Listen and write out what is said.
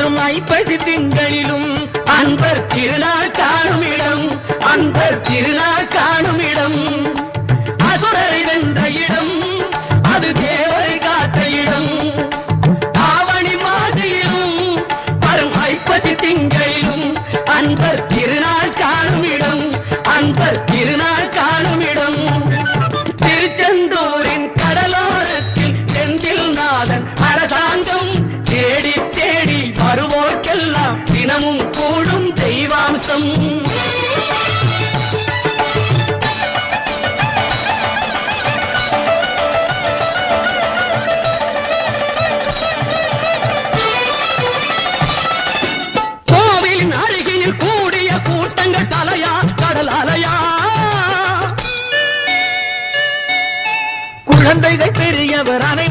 வரும் ஐப்பசி திங்களிலும் அன்பர் திருநாள் காணும் இடம் அன்பர் திருநாள் காணும் இடம். அசுரரை வென்ற இடம் அது தேவரை காத்த இடம். ஆவணி மாசியிலும் வரும் ஐப்பசி திங்களிலும் அன்பர் திருநாள் காணும் இடம் அன்பர் திருநாள் காணும் இடம். திருச்செந்தூரின் கடலோரத்தில் செந்தில் நாதன் அரசாங்கம் வருவோர்க்கெல்லாம் தினமும் கூடும் தெய்வாம்சம். கோவிலின் அழகினில் கூடிய கூட்டங்கள் தலையா கடல் அலையா பெரியவர் அனை